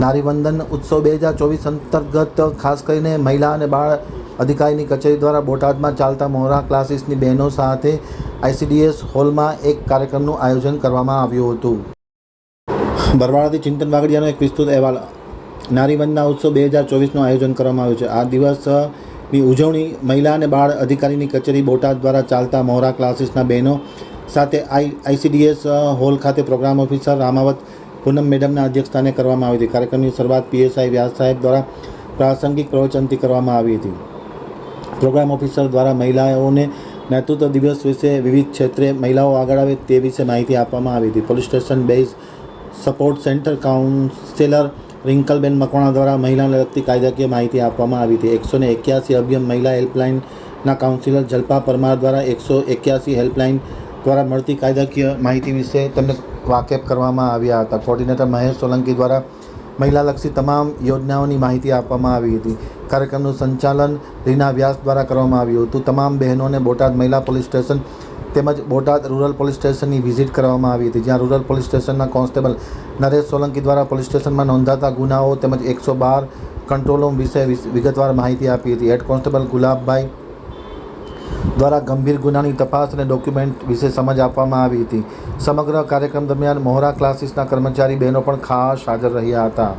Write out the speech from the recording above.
નારીવંદન ઉત્સવ બે હજાર ચોવીસ અંતર્ગત ખાસ કરીને મહિલા અને બાળ અધિકારીની કચેરી દ્વારા બોટાદમાં ચાલતા મોહરા ક્લાસીસની બહેનો સાથે આઈસીડીએસ હોલમાં એક કાર્યક્રમનું આયોજન કરવામાં આવ્યું હતું. બરવાળાથી ચિંતન વાગડિયાનો એક વિસ્તૃત અહેવાલ. નારીવંદના ઉત્સવ બે હજાર ચોવીસનું આયોજન કરવામાં આવ્યું છે. આ દિવસની ઉજવણી મહિલા અને બાળ અધિકારીની કચેરી બોટાદ દ્વારા ચાલતા મોહરા ક્લાસીસના બહેનો સાથે આઈ આઈસીડીએસ હોલ ખાતે પ્રોગ્રામ ઓફિસર રામાવત પૂનમ મેડમના અધ્યક્ષસ્થાને કરવામાં આવી હતી. કાર્યક્રમની શરૂઆત પીએસઆઈ વ્યાસ સાહેબ દ્વારા પ્રાસંગિક પ્રવચનથી કરવામાં આવી હતી. પ્રોગ્રામ ઓફિસર દ્વારા મહિલાઓને નેતૃત્વ દિવસ વિશે વિવિધ ક્ષેત્રે મહિલાઓ આગળ આવે તે વિશે માહિતી આપવામાં આવી હતી. Police station base support centre counsellor Rinkalben Makwana દ્વારા મહિલાને લગતી કાયદાકીય માહિતી આપવામાં આવી હતી. એકસો ને એક્યાસી અભિયમ મહિલા હેલ્પલાઇનના કાઉન્સિલર જલ્પા પરમાર દ્વારા એકસો એક્યાસી હેલ્પલાઇન દ્વારા મળતી કાયદાકીય માહિતી વિશે તેમને વાકેફ કરવામાં આવ્યા હતા. કોર્ડિનેટર મહેશ સોલંકી દ્વારા મહિલાલક્ષી તમામ યોજનાઓની માહિતી આપવામાં આવી હતી. કાર્યક્રમનું સંચાલન રીના વ્યાસ દ્વારા કરવામાં આવ્યું હતું. તમામ બહેનોને બોટાદ મહિલા પોલીસ સ્ટેશન તેમજ બોટાદ રૂરલ પોલીસ સ્ટેશનની વિઝિટ કરવામાં આવી હતી, જ્યાં રૂરલ પોલીસ સ્ટેશનના કોન્સ્ટેબલ નરેશ સોલંકી દ્વારા પોલીસ સ્ટેશનમાં નોંધાતા ગુનાઓ તેમજ એકસો બાર કંટ્રોલ રૂમ વિશે વિગતવાર માહિતી આપી હતી. હેડ કોન્સ્ટેબલ ગુલાબભાઈ દ્વારા ગંભીર ગુનાની તપાસ અને ડોક્યુમેન્ટ વિશે સમજ આપવામાં આવી હતી. સમગ્ર કાર્યક્રમ દરમિયાન મોહરા ક્લાસીસના કર્મચારી બહેનો પણ ખાસ હાજર રહ્યા હતા.